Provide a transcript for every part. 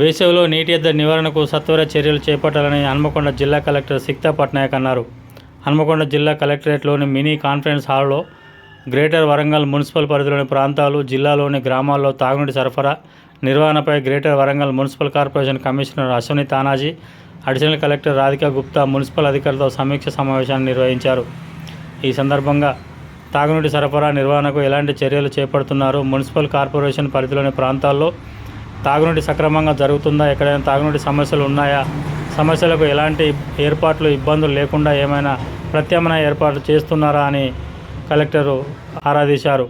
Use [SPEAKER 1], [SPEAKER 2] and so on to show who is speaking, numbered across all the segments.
[SPEAKER 1] వేసవిలో నీటి ఎద్దడి నివారణకు సత్వర చర్యలు చేపట్టాలని హన్మకొండ జిల్లా కలెక్టర్ సిక్తా పట్నాయక్ అన్నారు. హన్మకొండ జిల్లా కలెక్టరేట్లోని మినీ కాన్ఫరెన్స్ హాల్లో గ్రేటర్ వరంగల్ మున్సిపల్ పరిధిలోని ప్రాంతాలు జిల్లాలోని గ్రామాల్లో తాగునీటి సరఫరా నిర్వహణపై greater Warangal municipal corporation commissioner Ashwini Tanaji additional collector Radhika Gupta municipal అధికారులతో సమీక్ష సమావేశాన్ని నిర్వహించారు. ఈ సందర్భంగా తాగునీటి సరఫరా నిర్వహణకు ఎలాంటి చర్యలు చేపడుతున్నారు మున్సిపల్ కార్పొరేషన్ పరిధిలోని ప్రాంతాల్లో తాగునీటి సక్రమంగా జరుగుతుందా? ఎక్కడైనా తాగునీటి సమస్యలు ఉన్నాయా? సమస్యలకు ఎలాంటి ఏర్పాట్లు ఇబ్బందులు లేకుండా ఏమైనా ప్రత్యామ్నాయ ఏర్పాట్లు చేస్తున్నారా అని కలెక్టరు ఆరాధించారు.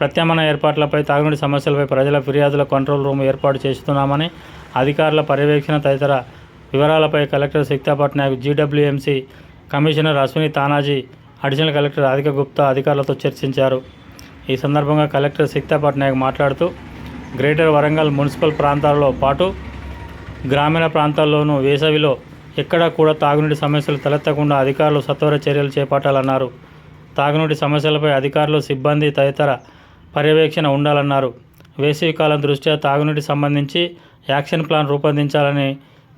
[SPEAKER 1] ప్రత్యామ్నాయ ఏర్పాట్లపై తాగునీటి సమస్యలపై ప్రజల ఫిర్యాదుల కంట్రోల్ రూమ్ ఏర్పాటు చేస్తున్నామని అధికారుల పర్యవేక్షణ తదితర వివరాలపై collector Sikta Patnaik GWMC commissioner Ashwini Tanaji additional collector Radhika Gupta అధికారులతో చర్చించారు. ఈ సందర్భంగా కలెక్టర్ సిక్తా పట్నాయక్ మాట్లాడుతూ గ్రేటర్ వరంగల్ మున్సిపల్ ప్రాంతాలలో పాటు గ్రామీణ ప్రాంతాల్లోనూ వేసవిలో ఎక్కడా కూడా తాగునీటి సమస్యలు తలెత్తకుండా అధికారులు సత్వర చర్యలు చేపట్టాలన్నారు. తాగునీటి సమస్యలపై అధికారులు సిబ్బంది తదితర పర్యవేక్షణ ఉండాలన్నారు. వేసవి కాలం దృష్ట్యా తాగునీటి సంబంధించి యాక్షన్ ప్లాన్ రూపొందించాలని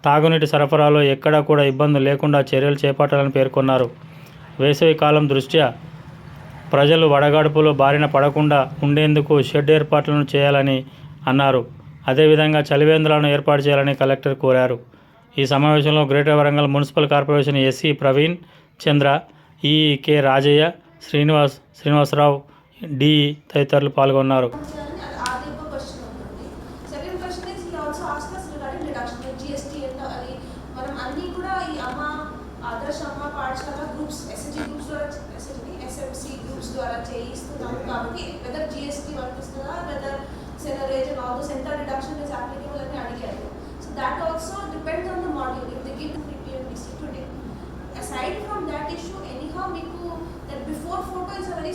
[SPEAKER 1] తాగునీటి సరఫరాలో ఎక్కడా కూడా ఇబ్బందులు లేకుండా చర్యలు చేపట్టాలని పేర్కొన్నారు. వేసవి కాలం దృష్ట్యా ప్రజలు వడగాడుపులో బారిన పడకుండా ఉండేందుకు షెడ్ ఏర్పాట్లను చేయాలని అన్నారు. అదేవిధంగా చలివేంద్రాలను ఏర్పాటు చేయాలని కలెక్టర్ కోరారు. ఈ సమావేశంలో greater Warangal municipal corporation SC Praveen Chandra E Rajaiah Srinivas Srinivasarao D తదితరులు పాల్గొన్నారు.
[SPEAKER 2] అది ఒక పాఠశాల groups S S G groups ద్వారా S S G S M C groups ద్వారా చేయిస్తున్నాము కాబట్టి వెదర్ జిఎస్టీ వర్తిస్తుందా వెదర్ సెలరేజ్ అండ్ ఆల్ దోస్ ఎంత రిడక్షన్ ఇస్ అప్లికబుల్ అని అడిగారు. So that also depends on the module if the give PMDC today aside from that issue anyhow మీకు that before photo is a very